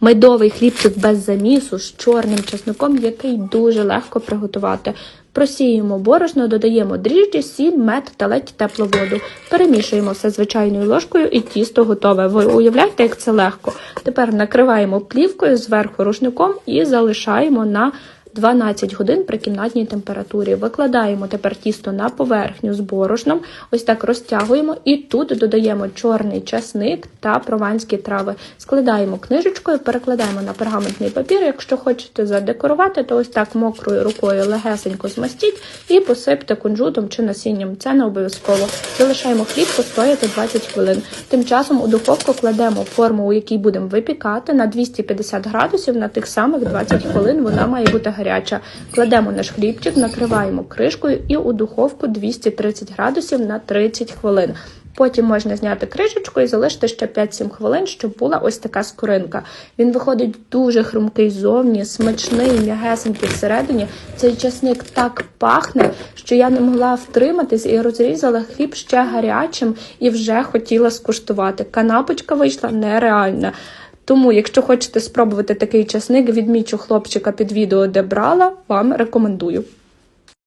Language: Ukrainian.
Медовий хлібчик без замісу з чорним чесником, який дуже легко приготувати. Просіємо борошно, додаємо дріжджі, сіль, мед та ледь теплу воду. Перемішуємо все звичайною ложкою і тісто готове. Ви уявляєте, як це легко? Тепер накриваємо плівкою зверху рушником і залишаємо на 12 годин при кімнатній температурі. Викладаємо тепер тісто на поверхню з борошном, ось так розтягуємо і тут додаємо чорний часник та прованські трави. Складаємо книжечкою, перекладаємо на пергаментний папір. Якщо хочете задекорувати, то ось так мокрою рукою легесенько змастіть і посипте кунжутом чи насінням. Це не обов'язково. Залишаємо хліб постояти 20 хвилин. Тим часом у духовку кладемо форму, у якій будемо випікати на 250 градусів на тих самих 20 хвилин. Вона має бути гаряча. Кладемо наш хлібчик, накриваємо кришкою і у духовку 230 градусів на 30 хвилин. Потім можна зняти кришечку і залишити ще 5-7 хвилин, щоб була ось така скоринка. Він виходить дуже хрумкий ззовні, смачний, м'ягесенький всередині. Цей часник так пахне, що я не могла втриматись і розрізала хліб ще гарячим і вже хотіла скуштувати. Канапочка вийшла нереальна. Тому, якщо хочете спробувати такий часник, відмічу хлопчика під відео, де брала, вам рекомендую.